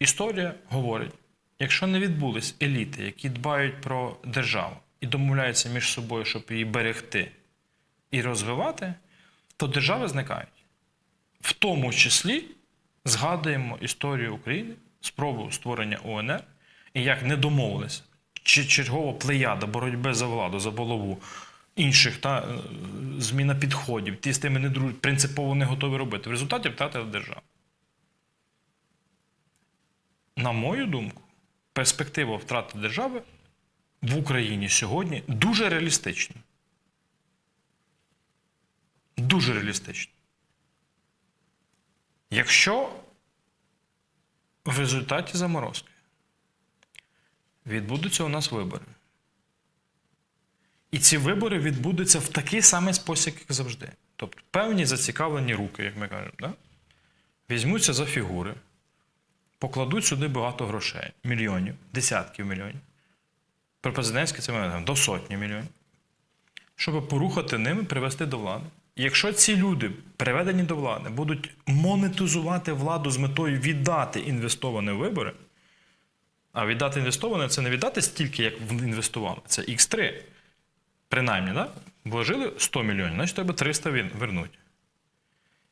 історія говорить, якщо не відбулись еліти, які дбають про державу і домовляються між собою, щоб її берегти і розвивати, то держави зникають. В тому числі згадуємо історію України, спробу створення УНР і як не домовилися. Чи чергова плеяда боротьби за владу, за голову інших та е, зміна підходів, ті з тими не друж... принципово не готові робити. В результаті втратили державу. На мою думку, перспектива втрати держави в Україні сьогодні дуже реалістична. Дуже реалістична. Якщо в результаті заморозки відбудуться у нас вибори, і ці вибори відбудуться в такий самий спосіб, як завжди. Тобто певні зацікавлені руки, як ми кажемо, да? візьмуться за фігури, покладуть сюди багато грошей, мільйонів, десятків мільйонів. Про президентське це ми до сотні мільйонів, щоб порухати ними, привести до влади. Якщо ці люди, приведені до влади, будуть монетизувати владу з метою віддати інвестоване в вибори, а віддати інвестоване це не віддати стільки, як інвестували, це X3. Принаймні, да? вложили 100 мільйонів, значить треба 300 він- вернуть.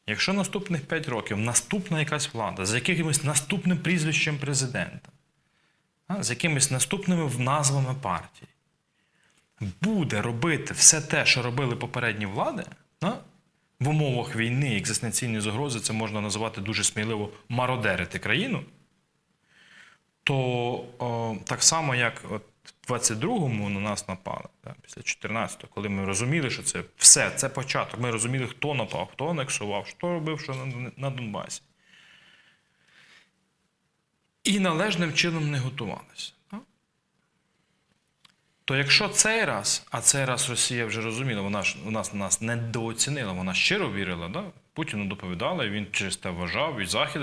Якщо наступних 5 років наступна якась влада з якимось наступним прізвищем президента, з якимись наступними назвами партій, буде робити все те, що робили попередні влади, в умовах війни, екзистенційної загрози, це можна називати дуже сміливо мародерити країну, то о, так само, як от в 22-му на нас напали, після 14-го, коли ми розуміли, що це все, це початок. Ми розуміли, хто напав, хто анексував, що робив, що на, Донбасі. І належним чином не готувалися. То якщо цей раз, а цей раз Росія вже розуміла, вона ж у нас нас недооцінила, вона щиро вірила, да? Путіну доповідала, і він через те вважав, і Захід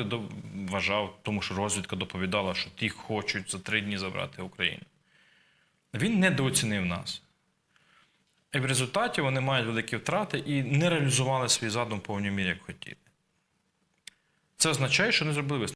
вважав, тому що розвідка доповідала, що ті хочуть за три дні забрати Україну. Він недооцінив нас. І в результаті вони мають великі втрати і не реалізували свій задум в повній мірі, як хотіли. Це означає, що не зробили висновок.